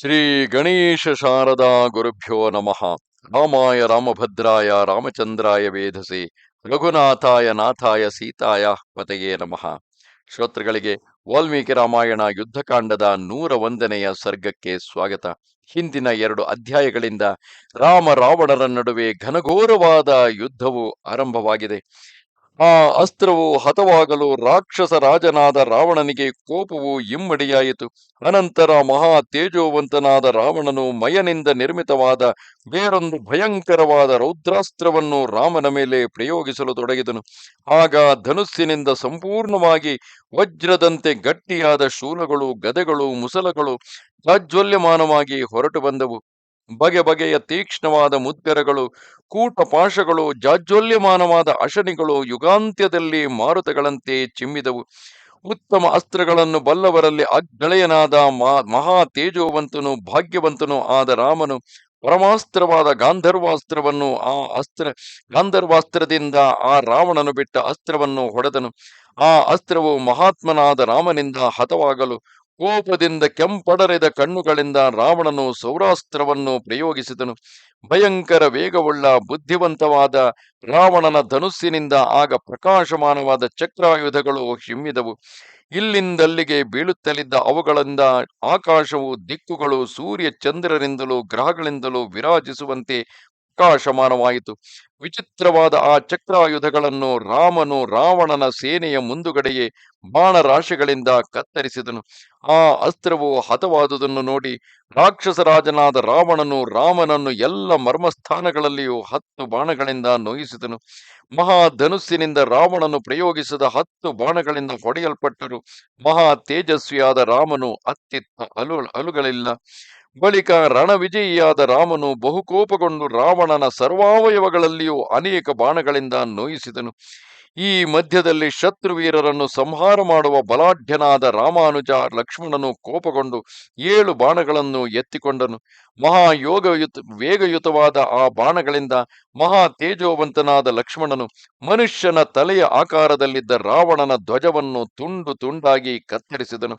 ಶ್ರೀ ಗಣೇಶ ಶಾರದಾ ಗುರುಭ್ಯೋ ನಮಃ. ರಾಮಾಯ ರಾಮಭದ್ರಾಯ ರಾಮಚಂದ್ರಾಯ ವೇಧಸೆ ರಘುನಾಥಾಯ ನಾಥಾಯ ಸೀತಾಯ ಪತೆಯೇ ನಮಃ. ಶ್ರೋತೃಗಳಿಗೆ ವಾಲ್ಮೀಕಿ ರಾಮಾಯಣ ಯುದ್ಧಕಾಂಡದ ನೂರ ಒಂದನೆಯ ಸರ್ಗಕ್ಕೆ ಸ್ವಾಗತ. ಹಿಂದಿನ ಎರಡು ಅಧ್ಯಾಯಗಳಿಂದ ರಾಮ ರಾವಣರ ನಡುವೆ ಘನಘೋರವಾದ ಯುದ್ಧವು ಆರಂಭವಾಗಿದೆ. ಆ ಅಸ್ತ್ರವು ಹತವಾಗಲು ರಾಕ್ಷಸ ರಾಜನಾದ ರಾವಣನಿಗೆ ಕೋಪವು ಇಮ್ಮಡಿಯಾಯಿತು. ಅನಂತರ ಮಹಾ ತೇಜೋವಂತನಾದ ರಾವಣನು ಮಯನಿಂದ ನಿರ್ಮಿತವಾದ ಬೇರೊಂದು ಭಯಂಕರವಾದ ರೌದ್ರಾಸ್ತ್ರವನ್ನು ರಾಮನ ಮೇಲೆ ಪ್ರಯೋಗಿಸಲು ತೊಡಗಿದನು. ಆಗ ಧನುಸ್ಸಿನಿಂದ ಸಂಪೂರ್ಣವಾಗಿ ವಜ್ರದಂತೆ ಗಟ್ಟಿಯಾದ ಶೂಲಗಳು, ಗದೆಗಳು, ಮುಸಲಗಳು ಪ್ರಾಜ್ವಲ್ಯಮಾನವಾಗಿ ಹೊರಟು ಬಂದವು. ಬಗೆ ಬಗೆಯ ತೀಕ್ಷ್ಣವಾದ ಮುದ್ಗರಗಳು ಕೂಟಪಾಶಗಳು ಜಾಜ್ವಲ್ಯಮಾನವಾದ ಅಶನಿಗಳು ಯುಗಾಂತ್ಯದಲ್ಲಿ ಮಾರುತಗಳಂತೆ ಚಿಮ್ಮಿದವು. ಉತ್ತಮ ಅಸ್ತ್ರಗಳನ್ನು ಬಲ್ಲವರಲ್ಲಿ ಅಗ್ಗಳೆಯನಾದ ಮಹಾ ತೇಜೋವಂತನು, ಭಾಗ್ಯವಂತನು ಆದ ರಾಮನು ಪರಮಾಸ್ತ್ರವಾದ ಗಾಂಧರ್ವಾಸ್ತ್ರವನ್ನು ಆ ಅಸ್ತ್ರ, ಗಾಂಧರ್ವಾಸ್ತ್ರದಿಂದ ಆ ರಾವಣನು ಬಿಟ್ಟ ಅಸ್ತ್ರವನ್ನು ಹೊಡೆದನು. ಆ ಅಸ್ತ್ರವು ಮಹಾತ್ಮನಾದ ರಾಮನಿಂದ ಹತವಾಗಲು ಕೋಪದಿಂದ ಕೆಂಪಡರಿದ ಕಣ್ಣುಗಳಿಂದ ರಾವಣನು ಸೌರಾಸ್ತ್ರವನ್ನು ಪ್ರಯೋಗಿಸಿದನು. ಭಯಂಕರ ವೇಗವುಳ್ಳ ಬುದ್ಧಿವಂತವಾದ ರಾವಣನ ಧನುಸ್ಸಿನಿಂದ ಆಗ ಪ್ರಕಾಶಮಾನವಾದ ಚಕ್ರಾಯುಧಗಳು ಹಿಮ್ಮಿದವು. ಇಲ್ಲಿಂದಲ್ಲಿಗೆ ಬೀಳುತ್ತಲಿದ್ದ ಅವುಗಳಿಂದ ಆಕಾಶವು ದಿಕ್ಕುಗಳು ಸೂರ್ಯ ಚಂದ್ರರಿಂದಲೂ ಗ್ರಹಗಳಿಂದಲೂ ವಿರಾಜಿಸುವಂತೆ ಪ್ರಕಾಶಮಾನವಾಯಿತು ವಿಚಿತ್ರವಾದ ಆ ಚಕ್ರಾಯುಧಗಳನ್ನು ರಾಮನು ರಾವಣನ ಸೇನೆಯ ಮುಂದುಗಡೆಯೇ ಬಾಣರಾಶಿಗಳಿಂದ ಕತ್ತರಿಸಿದನು. ಆ ಅಸ್ತ್ರವು ಹತವಾದುದನ್ನು ನೋಡಿ ರಾಕ್ಷಸರಾಜನಾದ ರಾವಣನು ರಾಮನನ್ನು ಎಲ್ಲ ಮರ್ಮಸ್ಥಾನಗಳಲ್ಲಿಯೂ ಹತ್ತು ಬಾಣಗಳಿಂದ ನೋಯಿಸಿದನು. ಮಹಾಧನುಸ್ಸಿನಿಂದ ರಾವಣನು ಪ್ರಯೋಗಿಸಿದ ಹತ್ತು ಬಾಣಗಳಿಂದ ಹೊಡೆಯಲ್ಪಟ್ಟರು. ಮಹಾ ತೇಜಸ್ವಿಯಾದ ರಾಮನು ಅತ್ತಿತ್ತ ಅಲು ಅಲುಗಳಿಲ್ಲ. ಬಳಿಕ ರಣವಿಜಯಿಯಾದ ರಾಮನು ಬಹುಕೋಪಗೊಂಡು ರಾವಣನ ಸರ್ವಾವಯವಗಳಲ್ಲಿಯೂ ಅನೇಕ ಬಾಣಗಳಿಂದ ನೋಯಿಸಿದನು. ಈ ಮಧ್ಯದಲ್ಲಿ ಶತ್ರುವೀರರನ್ನು ಸಂಹಾರ ಮಾಡುವ ಬಲಾಢ್ಯನಾದ ರಾಮಾನುಜ ಲಕ್ಷ್ಮಣನು ಕೋಪಗೊಂಡು ಏಳು ಬಾಣಗಳನ್ನು ಎತ್ತಿಕೊಂಡನು. ಮಹಾಯೋಗಯುತ, ವೇಗಯುತವಾದ ಆ ಬಾಣಗಳಿಂದ ಮಹಾ ತೇಜೋವಂತನಾದ ಲಕ್ಷ್ಮಣನು ಮನುಷ್ಯನ ತಲೆಯ ಆಕಾರದಲ್ಲಿದ್ದ ರಾವಣನ ಧ್ವಜವನ್ನು ತುಂಡು ತುಂಡಾಗಿ ಕತ್ತರಿಸಿದನು.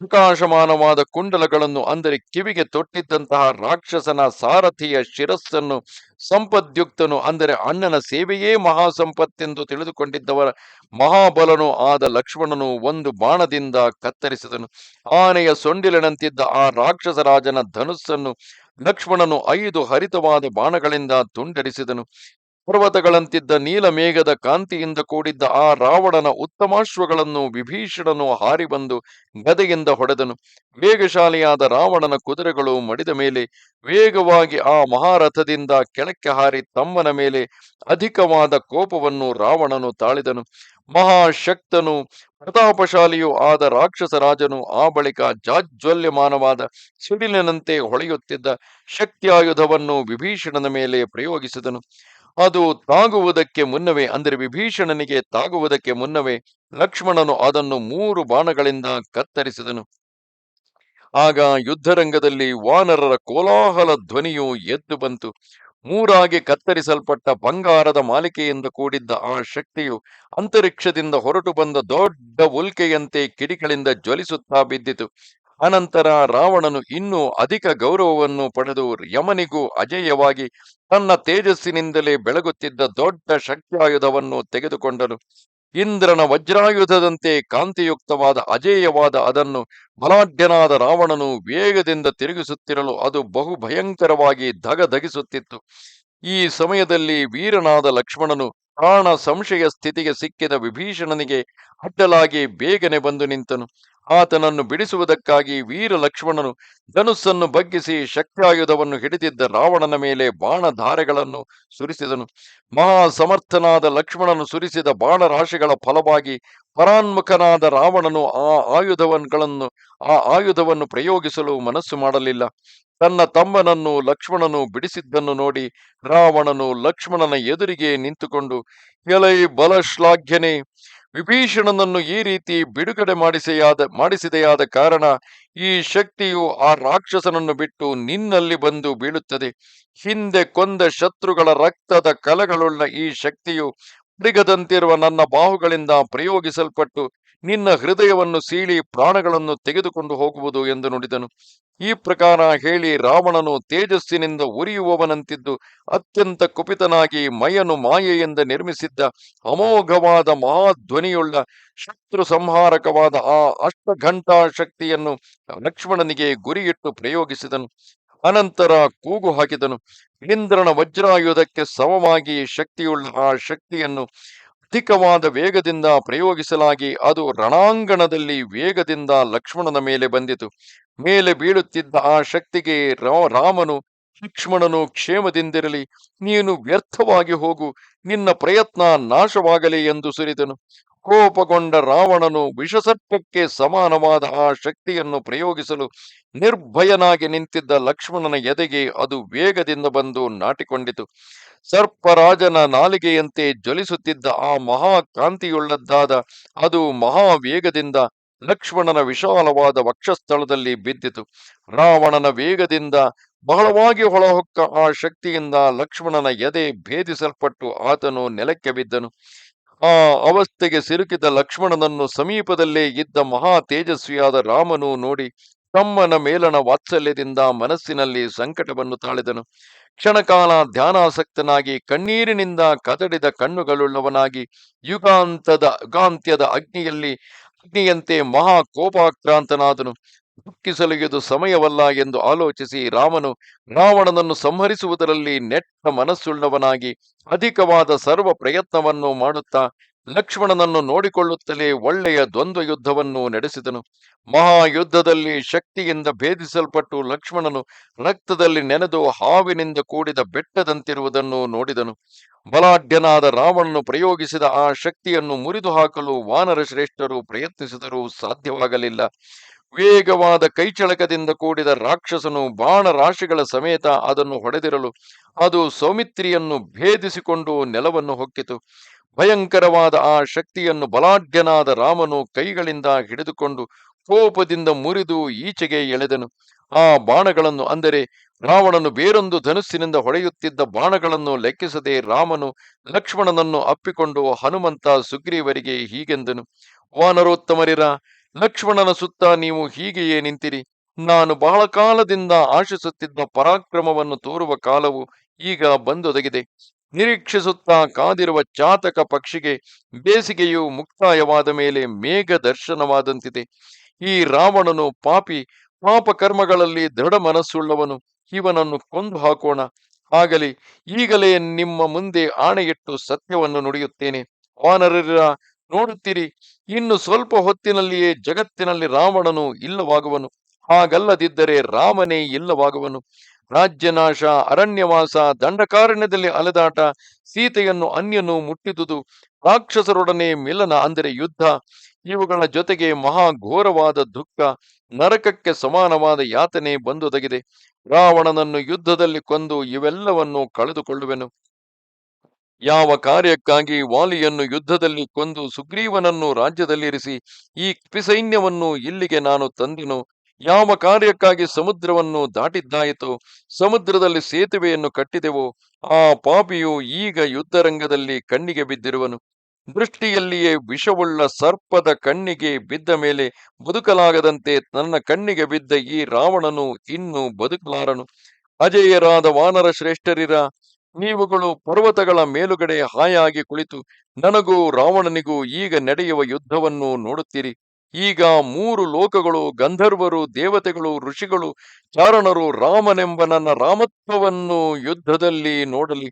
ಪ್ರಕಾಶಮಾನವಾದ ಕುಂಡಲಗಳನ್ನು ಅಂದರೆ ಕಿವಿಗೆ ತೊಟ್ಟಿದ್ದಂತಹ ರಾಕ್ಷಸನ ಸಾರಥಿಯ ಶಿರಸ್ಸನ್ನು ಸಂಪದ್ಯುಕ್ತನು ಅಂದರೆ ಅಣ್ಣನ ಸೇವೆಯೇ ಮಹಾ ಸಂಪತ್ತೆಂದು ತಿಳಿದುಕೊಂಡಿದ್ದವರ ಮಹಾಬಲನು ಆದ ಲಕ್ಷ್ಮಣನು ಒಂದು ಬಾಣದಿಂದ ಕತ್ತರಿಸಿದನು. ಆನೆಯ ಸೊಂಡಿಲಿನಂತಿದ್ದ ಆ ರಾಕ್ಷಸರಾಜನ ಧನುಸ್ಸನ್ನು ಲಕ್ಷ್ಮಣನು ಐದು ಹರಿತವಾದ ಬಾಣಗಳಿಂದ ತುಂಡರಿಸಿದನು. ಪರ್ವತಗಳಂತಿದ್ದ ನೀಲಮೇಘದ ಕಾಂತಿಯಿಂದ ಕೂಡಿದ್ದ ಆ ರಾವಣನ ಉತ್ತಮಾಶ್ವಗಳನ್ನು ವಿಭೀಷಣನು ಹಾರಿ ಬಂದು ಗದೆಯಿಂದ ಹೊಡೆದನು. ವೇಗಶಾಲಿಯಾದ ರಾವಣನ ಕುದುರೆಗಳು ಮಡಿದ ಮೇಲೆ ವೇಗವಾಗಿ ಆ ಮಹಾರಥದಿಂದ ಕೆಳಕ್ಕೆ ಹಾರಿ ತಮ್ಮನ ಮೇಲೆ ಅಧಿಕವಾದ ಕೋಪವನ್ನು ರಾವಣನು ತಾಳಿದನು. ಮಹಾಶಕ್ತನು, ಪ್ರತಾಪಶಾಲಿಯೂ ಆದ ರಾಕ್ಷಸರಾಜನು ಆ ಬಳಿಕ ಜಾಜ್ವಲ್ಯಮಾನವಾದ ಸಿಡಿಲಿನಂತೆ ಹೊಳೆಯುತ್ತಿದ್ದ ಶಕ್ತಿಯಾಯುಧವನ್ನು ವಿಭೀಷಣನ ಮೇಲೆ ಪ್ರಯೋಗಿಸಿದನು. ಅದು ತಾಗುವುದಕ್ಕೆ ಮುನ್ನವೇ, ಅಂದರೆ ವಿಭೀಷಣನಿಗೆ ತಾಗುವುದಕ್ಕೆ ಮುನ್ನವೇ ಲಕ್ಷ್ಮಣನು ಅದನ್ನು ಮೂರು ಬಾಣಗಳಿಂದ ಕತ್ತರಿಸಿದನು. ಆಗ ಯುದ್ಧರಂಗದಲ್ಲಿ ವಾನರರ ಕೋಲಾಹಲ ಧ್ವನಿಯು ಎದ್ದು ಬಂತು. ಮೂರಾಗಿ ಕತ್ತರಿಸಲ್ಪಟ್ಟ ಬಂಗಾರದ ಮಾಲಿಕೆಯಿಂದ ಕೂಡಿದ್ದ ಆ ಶಕ್ತಿಯು ಅಂತರಿಕ್ಷದಿಂದ ಹೊರಟು ಬಂದ ದೊಡ್ಡ ಉಲ್ಕೆಯಂತೆ ಕಿಡಿಗಳಿಂದ ಜ್ವಲಿಸುತ್ತಾ ಬಿದ್ದಿತು. ಅನಂತರ ರಾವಣನು ಇನ್ನೂ ಅಧಿಕ ಗೌರವವನ್ನು ಪಡೆದು ಯಮನಿಗೂ ಅಜೇಯವಾಗಿ ತನ್ನ ತೇಜಸ್ಸಿನಿಂದಲೇ ಬೆಳಗುತ್ತಿದ್ದ ದೊಡ್ಡ ಶಕ್ತಿಯಾಯುಧವನ್ನು ತೆಗೆದುಕೊಂಡನು. ಇಂದ್ರನ ವಜ್ರಾಯುಧದಂತೆ ಕಾಂತಿಯುಕ್ತವಾದ ಅಜೇಯವಾದ ಅದನ್ನು ಬಲಾಢ್ಯನಾದ ರಾವಣನು ವೇಗದಿಂದ ತಿರುಗಿಸುತ್ತಿರಲು ಅದು ಬಹು ಭಯಂಕರವಾಗಿ ಧಗಧಗಿಸುತ್ತಿತ್ತು. ಈ ಸಮಯದಲ್ಲಿ ವೀರನಾದ ಲಕ್ಷ್ಮಣನು ಪ್ರಾಣ ಸಂಶಯ ಸ್ಥಿತಿಗೆ ಸಿಕ್ಕಿದ ವಿಭೀಷಣನಿಗೆ ಅಡ್ಡಲಾಗಿ ಬೇಗನೆ ಬಂದು ನಿಂತನು. ಆತನನ್ನು ಬಿಡಿಸುವುದಕ್ಕಾಗಿ ವೀರ ಲಕ್ಷ್ಮಣನು ಧನುಸ್ಸನ್ನು ಬಗ್ಗಿಸಿ ಶಕ್ತಿಯಾಯುಧವನ್ನು ಹಿಡಿದಿದ್ದ ರಾವಣನ ಮೇಲೆ ಬಾಣಧಾರೆಗಳನ್ನು ಸುರಿಸಿದನು. ಮಹಾ ಸಮರ್ಥನಾದ ಲಕ್ಷ್ಮಣನು ಸುರಿಸಿದ ಬಾಣರಾಶಿಗಳ ಫಲವಾಗಿ ಪರಾನ್ಮುಖನಾದ ರಾವಣನು ಆ ಆಯುಧವನ್ಗಳನ್ನು, ಆ ಆಯುಧವನ್ನು ಪ್ರಯೋಗಿಸಲು ಮನಸ್ಸು ಮಾಡಲಿಲ್ಲ. ತನ್ನ ತಮ್ಮನನ್ನು ಲಕ್ಷ್ಮಣನು ಬಿಡಿಸಿದ್ದನ್ನು ನೋಡಿ ರಾವಣನು ಲಕ್ಷ್ಮಣನ ಎದುರಿಗೆ ನಿಂತುಕೊಂಡು, ಎಲೈ ಬಲಶ್ಲಾಘ್ಯನೇ ವಿಭೀಷಣನನ್ನು ಈ ರೀತಿ ಬಿಡುಗಡೆ ಮಾಡಿಸೆಯಾದ, ಮಾಡಿಸಿದೆಯಾದ ಕಾರಣ ಈ ಶಕ್ತಿಯು ಆ ರಾಕ್ಷಸನನ್ನು ಬಿಟ್ಟು ನಿನ್ನಲ್ಲಿ ಬಂದು ಬೀಳುತ್ತದೆ. ಹಿಂದೆ ಕೊಂದ ಶತ್ರುಗಳ ರಕ್ತದ ಕಲಗಳುಳ್ಳ ಈ ಶಕ್ತಿಯು ಮೃಗದಂತಿರುವ ನನ್ನ ಬಾಹುಗಳಿಂದ ಪ್ರಯೋಗಿಸಲ್ಪಟ್ಟು ನಿನ್ನ ಹೃದಯವನ್ನು ಸೀಳಿ ಪ್ರಾಣಗಳನ್ನು ತೆಗೆದುಕೊಂಡು ಹೋಗುವುದು ಎಂದು ನುಡಿದನು. ಈ ಪ್ರಕಾರ ಹೇಳಿ ರಾವಣನು ತೇಜಸ್ಸಿನಿಂದ ಉರಿಯುವವನಂತಿದ್ದು ಅತ್ಯಂತ ಕುಪಿತನಾಗಿ ಮಯನು ಮಾಯೆಯಿಂದ ನಿರ್ಮಿಸಿದ್ದ ಅಮೋಘವಾದ ಮಹಾಧ್ವನಿಯುಳ್ಳ ಶತ್ರು ಸಂಹಾರಕವಾದ ಆ ಅಷ್ಟಘಂಟಾ ಶಕ್ತಿಯನ್ನು ಲಕ್ಷ್ಮಣನಿಗೆ ಗುರಿಯಿಟ್ಟು ಪ್ರಯೋಗಿಸಿದನು. ಅನಂತರ ಕೂಗು ಹಾಕಿದನು. ಇಂದ್ರನ ವಜ್ರಾಯುಧಕ್ಕೆ ಸಮವಾಗಿ ಶಕ್ತಿಯುಳ್ಳ, ಆ ಶಕ್ತಿಯನ್ನು ಅಧಿಕವಾದ ವೇಗದಿಂದ ಪ್ರಯೋಗಿಸಲಾಗಿ, ಅದು ರಣಾಂಗಣದಲ್ಲಿ ವೇಗದಿಂದ ಲಕ್ಷ್ಮಣನ ಮೇಲೆ ಬಂದಿತು. ಮೇಲೆ ಬೀಳುತ್ತಿದ್ದ ಆ ಶಕ್ತಿಗೆ ರಾಮನು, ಲಕ್ಷ್ಮಣನು ಕ್ಷೇಮದಿಂದಿರಲಿ, ನೀನು ವ್ಯರ್ಥವಾಗಿ ಹೋಗು, ನಿನ್ನ ಪ್ರಯತ್ನ ನಾಶವಾಗಲಿ ಎಂದು ಸುರಿದನು. ಕೋಪಗೊಂಡ ರಾವಣನು ವಿಷಸರ್ಪಕ್ಕೆ ಸಮಾನವಾದ ಆ ಶಕ್ತಿಯನ್ನು ಪ್ರಯೋಗಿಸಲು ನಿರ್ಭಯನಾಗಿ ನಿಂತಿದ್ದ ಲಕ್ಷ್ಮಣನ ಎದೆಗೆ ಅದು ವೇಗದಿಂದ ಬಂದು ನಾಟಿಕೊಂಡಿತು. ಸರ್ಪರಾಜನ ನಾಲಿಗೆಯಂತೆ ಜ್ವಲಿಸುತ್ತಿದ್ದ ಆ ಮಹಾಕಾಂತಿಯುಳ್ಳದ್ದಾದ ಅದು ಮಹಾವೇಗದಿಂದ ಲಕ್ಷ್ಮಣನ ವಿಶಾಲವಾದ ವಕ್ಷಸ್ಥಳದಲ್ಲಿ ಬಿದ್ದಿತು. ರಾವಣನ ವೇಗದಿಂದ ಬಹಳವಾಗಿ ಹೊಳಹೊಕ್ಕ ಆ ಶಕ್ತಿಯಿಂದ ಲಕ್ಷ್ಮಣನ ಎದೆ ಭೇದಿಸಲ್ಪಟ್ಟು ಆತನು ನೆಲಕ್ಕೆ ಬಿದ್ದನು. ಆ ಅವಸ್ಥೆಗೆ ಸಿಲುಕಿದ ಲಕ್ಷ್ಮಣನನ್ನು ಸಮೀಪದಲ್ಲೇ ಇದ್ದ ಮಹಾ ತೇಜಸ್ವಿಯಾದ ರಾಮನು ನೋಡಿ ತಮ್ಮನ ಮೇಲನ ವಾತ್ಸಲ್ಯದಿಂದ ಮನಸ್ಸಿನಲ್ಲಿ ಸಂಕಟವನ್ನು ತಾಳಿದನು. ಕ್ಷಣಕಾಲ ಧ್ಯಾನಾಸಕ್ತನಾಗಿ ಕಣ್ಣೀರಿನಿಂದ ಕದಡಿದ ಕಣ್ಣುಗಳುಳ್ಳವನಾಗಿ ಯುಗಾಂತದ ಯುಗಾಂತ್ಯದ ಅಗ್ನಿಯಲ್ಲಿ ಅಗ್ನಿಯಂತೆ ಮಹಾ ಕೋಪಾಕ್ರಾಂತನಾದನು. ದುಃಖಿಸಲು ಇದು ಸಮಯವಲ್ಲ ಎಂದು ಆಲೋಚಿಸಿ ರಾಮನು ರಾವಣನನ್ನು ಸಂಹರಿಸುವುದರಲ್ಲಿ ನೆಟ್ಟ ಮನಸ್ಸುಳ್ಳವನಾಗಿ ಅಧಿಕವಾದ ಸರ್ವ ಪ್ರಯತ್ನವನ್ನು ಮಾಡುತ್ತಾ ಲಕ್ಷ್ಮಣನನ್ನು ನೋಡಿಕೊಳ್ಳುತ್ತಲೇ ಒಳ್ಳೆಯ ದ್ವಂದ್ವ ಯುದ್ಧವನ್ನು ನಡೆಸಿದನು. ಮಹಾಯುದ್ಧದಲ್ಲಿ ಶಕ್ತಿಯಿಂದ ಭೇದಿಸಲ್ಪಟ್ಟು ಲಕ್ಷ್ಮಣನು ರಕ್ತದಲ್ಲಿ ನೆನೆದು ಹಾವಿನಿಂದ ಕೂಡಿದ ಬೆಟ್ಟದಂತಿರುವುದನ್ನು ನೋಡಿದನು. ಬಲಾಢ್ಯನಾದ ರಾವಣನು ಪ್ರಯೋಗಿಸಿದ ಆ ಶಕ್ತಿಯನ್ನು ಮುರಿದು ಹಾಕಲು ವಾನರ ಶ್ರೇಷ್ಠರು ಪ್ರಯತ್ನಿಸಿದರೂ ಸಾಧ್ಯವಾಗಲಿಲ್ಲ. ವೇಗವಾದ ಕೈಚಳಕದಿಂದ ಕೂಡಿದ ರಾಕ್ಷಸನು ಬಾಣ ರಾಶಿಗಳ ಸಮೇತ ಅದನ್ನು ಹೊಡೆದಿರಲು ಅದು ಸೌಮಿತ್ರಿಯನ್ನು ಭೇದಿಸಿಕೊಂಡು ನೆಲವನ್ನು ಹೊಕ್ಕಿತು. ಭಯಂಕರವಾದ ಆ ಶಕ್ತಿಯನ್ನು ಬಲಾಢ್ಯನಾದ ರಾಮನು ಕೈಗಳಿಂದ ಹಿಡಿದುಕೊಂಡು ಕೋಪದಿಂದ ಮುರಿದು ಈಚೆಗೆ ಎಳೆದನು. ಆ ಬಾಣಗಳನ್ನು ಅಂದರೆ ರಾವಣನು ಬೇರೊಂದು ಧನುಸ್ಸಿನಿಂದ ಹೊಡೆಯುತ್ತಿದ್ದ ಬಾಣಗಳನ್ನು ಲೆಕ್ಕಿಸದೆ ರಾಮನು ಲಕ್ಷ್ಮಣನನ್ನು ಅಪ್ಪಿಕೊಂಡು ಹನುಮಂತ ಸುಗ್ರೀವರಿಗೆ ಹೀಗೆಂದನು, ವಾನರೋತ್ತಮರಿರ ಲಕ್ಷ್ಮಣನ ಸುತ್ತ ನೀವು ಹೀಗೆಯೇ ನಿಂತಿರಿ. ನಾನು ಬಹಳ ಕಾಲದಿಂದ ಆಶಿಸುತ್ತಿದ್ದ ಪರಾಕ್ರಮವನ್ನು ತೋರುವ ಕಾಲವು ಈಗ ಬಂದೊದಗಿದೆ. ನಿರೀಕ್ಷಿಸುತ್ತಾ ಕಾದಿರುವ ಚಾತಕ ಪಕ್ಷಿಗೆ ಬೇಸಿಗೆಯು ಮುಕ್ತಾಯವಾದ ಮೇಲೆ ಮೇಘ ದರ್ಶನವಾದಂತಿದೆ. ಈ ರಾವಣನು ಪಾಪಿ ಪಾಪಕರ್ಮಗಳಲ್ಲಿ ದೃಢ ಮನಸ್ಸುಳ್ಳವನು. ಇವನನ್ನು ಕೊಂದು ಹಾಕೋಣ. ಆಗಲಿ, ಈಗಲೇ ನಿಮ್ಮ ಮುಂದೆ ಆಣೆಯಿಟ್ಟು ಸತ್ಯವನ್ನು ನುಡಿಯುತ್ತೇನೆ. ವಾನರರ ನೋಡುತ್ತೀರಿ, ಇನ್ನು ಸ್ವಲ್ಪ ಹೊತ್ತಿನಲ್ಲಿಯೇ ಜಗತ್ತಿನಲ್ಲಿ ರಾವಣನು ಇಲ್ಲವಾಗುವನು. ಹಾಗಲ್ಲದಿದ್ದರೆ ರಾಮನೇ ಇಲ್ಲವಾಗುವನು. ರಾಜ್ಯನಾಶ, ಅರಣ್ಯವಾಸ, ದಂಡಕಾರಣ್ಯದಲ್ಲಿ ಅಲೆದಾಟ, ಸೀತೆಯನ್ನು ಅನ್ಯನು ಮುಟ್ಟಿದುದು, ರಾಕ್ಷಸರೊಡನೆ ಮಿಲನ ಅಂದರೆ ಯುದ್ಧ, ಇವುಗಳ ಜೊತೆಗೆ ಮಹಾ ಘೋರವಾದ ದುಃಖ, ನರಕಕ್ಕೆ ಸಮಾನವಾದ ಯಾತನೆ ಬಂದೊದಗಿದೆ. ರಾವಣನನ್ನು ಯುದ್ಧದಲ್ಲಿ ಕೊಂದು ಇವೆಲ್ಲವನ್ನು ಕಳೆದುಕೊಳ್ಳುವೆನು. ಯಾವ ಕಾರ್ಯಕ್ಕಾಗಿ ವಾಲಿಯನ್ನು ಯುದ್ಧದಲ್ಲಿ ಕೊಂದು ಸುಗ್ರೀವನನ್ನು ರಾಜ್ಯದಲ್ಲಿರಿಸಿ, ಈ ಸೈನ್ಯವನ್ನು ಇಲ್ಲಿಗೆ ನಾನು ತಂದೆನು. ಯಾವ ಕಾರ್ಯಕ್ಕಾಗಿ ಸಮುದ್ರವನ್ನು ದಾಟಿದ್ದಾಯಿತು, ಸಮುದ್ರದಲ್ಲಿ ಸೇತುವೆಯನ್ನು ಕಟ್ಟಿದೆವು, ಆ ಪಾಪಿಯು ಈಗ ಯುದ್ಧರಂಗದಲ್ಲಿ ಕಣ್ಣಿಗೆ ಬಿದ್ದಿರುವನು. ದೃಷ್ಟಿಯಲ್ಲಿಯೇ ವಿಷವುಳ್ಳ ಸರ್ಪದ ಕಣ್ಣಿಗೆ ಬಿದ್ದ ಮೇಲೆ ಬದುಕಲಾಗದಂತೆ ನನ್ನ ಕಣ್ಣಿಗೆ ಬಿದ್ದ ಈ ರಾವಣನು ಇನ್ನು ಬದುಕಲಾರನು. ಅಜೇಯರಾದ ವಾನರ ಶ್ರೇಷ್ಠರಿರ ನೀವುಗಳು ಪರ್ವತಗಳ ಮೇಲುಗಡೆ ಹಾಯಾಗಿ ಕುಳಿತು ನನಗೂ ರಾವಣನಿಗೂ ಈಗ ನಡೆಯುವ ಯುದ್ಧವನ್ನು ನೋಡುತ್ತೀರಿ. ಈಗ ಮೂರು ಲೋಕಗಳು, ಗಂಧರ್ವರು, ದೇವತೆಗಳು, ಋಷಿಗಳು, ಚಾರಣರು ರಾಮನೆಂಬ ನನ್ನ ರಾಮತ್ವವನ್ನು ಯುದ್ಧದಲ್ಲಿ ನೋಡಲಿ.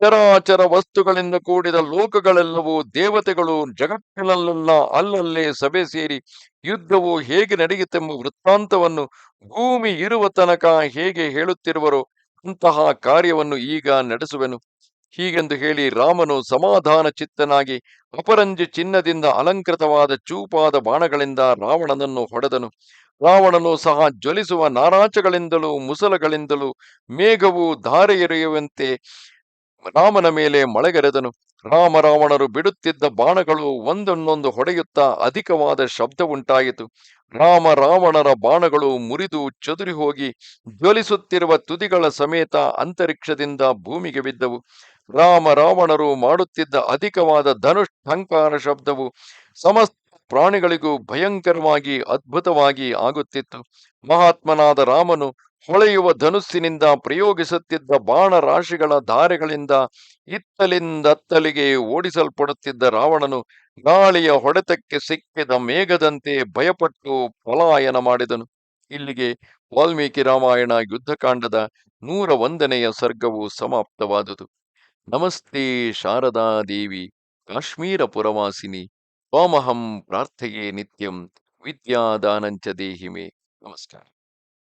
ಚರಾಚರ ವಸ್ತುಗಳಿಂದ ಕೂಡಿದ ಲೋಕಗಳೆಲ್ಲವೂ ದೇವತೆಗಳು, ಜಗತ್ತಿನಲ್ಲೆಲ್ಲ ಅಲ್ಲಲ್ಲೇ ಸಭೆ ಸೇರಿ ಯುದ್ಧವು ಹೇಗೆ ನಡೆಯುತ್ತೆಂಬ ವೃತ್ತಾಂತವನ್ನು ಭೂಮಿ ಇರುವ ತನಕ ಹೇಗೆ ಹೇಳುತ್ತಿರುವರೋ ಅಂತಹ ಕಾರ್ಯವನ್ನು ಈಗ ನಡೆಸುವೆನು. ಹೀಗೆಂದು ಹೇಳಿ ರಾಮನು ಸಮಾಧಾನ ಚಿತ್ತನಾಗಿ ಅಪರಂಜಿ ಚಿನ್ನದಿಂದ ಅಲಂಕೃತವಾದ ಚೂಪಾದ ಬಾಣಗಳಿಂದ ರಾವಣನನ್ನು ಹೊಡೆದನು. ರಾವಣನು ಸಹ ಜ್ವಲಿಸುವ ನಾರಾಚಗಳಿಂದಲೂ ಮುಸಲಗಳಿಂದಲೂ ಮೇಘವು ಧಾರೆ ಎರೆಯುವಂತೆ ರಾಮನ ಮೇಲೆ ಮಳೆಗರೆದನು. ರಾಮ ರಾವಣರು ಬಿಡುತ್ತಿದ್ದ ಬಾಣಗಳು ಒಂದನ್ನೊಂದು ಹೊಡೆಯುತ್ತಾ ಅಧಿಕವಾದ ಶಬ್ದ ಉಂಟಾಯಿತು. ರಾಮ ರಾವಣರ ಬಾಣಗಳು ಮುರಿದು ಚದುರಿ ಹೋಗಿ ಜ್ವಲಿಸುತ್ತಿರುವ ತುದಿಗಳ ಸಮೇತ ಅಂತರಿಕ್ಷದಿಂದ ಭೂಮಿಗೆ ಬಿದ್ದವು. ರಾಮ ರಾವಣರು ಮಾಡುತ್ತಿದ್ದ ಅಧಿಕವಾದ ಧನುಷ್ ಠಂಕಾರ ಶಬ್ದವು ಸಮಸ್ತ ಪ್ರಾಣಿಗಳಿಗೂ ಭಯಂಕರವಾಗಿ ಅದ್ಭುತವಾಗಿ ಆಗುತ್ತಿತ್ತು. ಮಹಾತ್ಮನಾದ ರಾಮನು ಹೊಳೆಯುವ ಧನುಸ್ಸಿನಿಂದ ಪ್ರಯೋಗಿಸುತ್ತಿದ್ದ ಬಾಣ ರಾಶಿಗಳ ಧಾರೆಗಳಿಂದ ಇತ್ತಲಿಂದತ್ತಲಿಗೆ ಓಡಿಸಲ್ಪಡುತ್ತಿದ್ದ ರಾವಣನು ಗಾಳಿಯ ಹೊಡೆತಕ್ಕೆ ಸಿಕ್ಕಿದ ಮೇಘದಂತೆ ಭಯಪಟ್ಟು ಪಲಾಯನ ಮಾಡಿದನು. ಇಲ್ಲಿಗೆ ವಾಲ್ಮೀಕಿ ರಾಮಾಯಣ ಯುದ್ಧಕಾಂಡದ ನೂರ ಒಂದನೆಯ ಸರ್ಗವು ಸಮಾಪ್ತವಾದುದು. ನಮಸ್ತೆ ಶಾರದಾ ದೇವಿ, ಕಾಶ್ಮೀರ ಪುರವಾಸಿನಿ, ತ್ವಾಮಹಂ ಪ್ರಾರ್ಥೆಯೇ ನಿತ್ಯಂ, ವಿದ್ಯಾದಾನಂಚ ದೇಹಿಮೆ. ನಮಸ್ಕಾರ.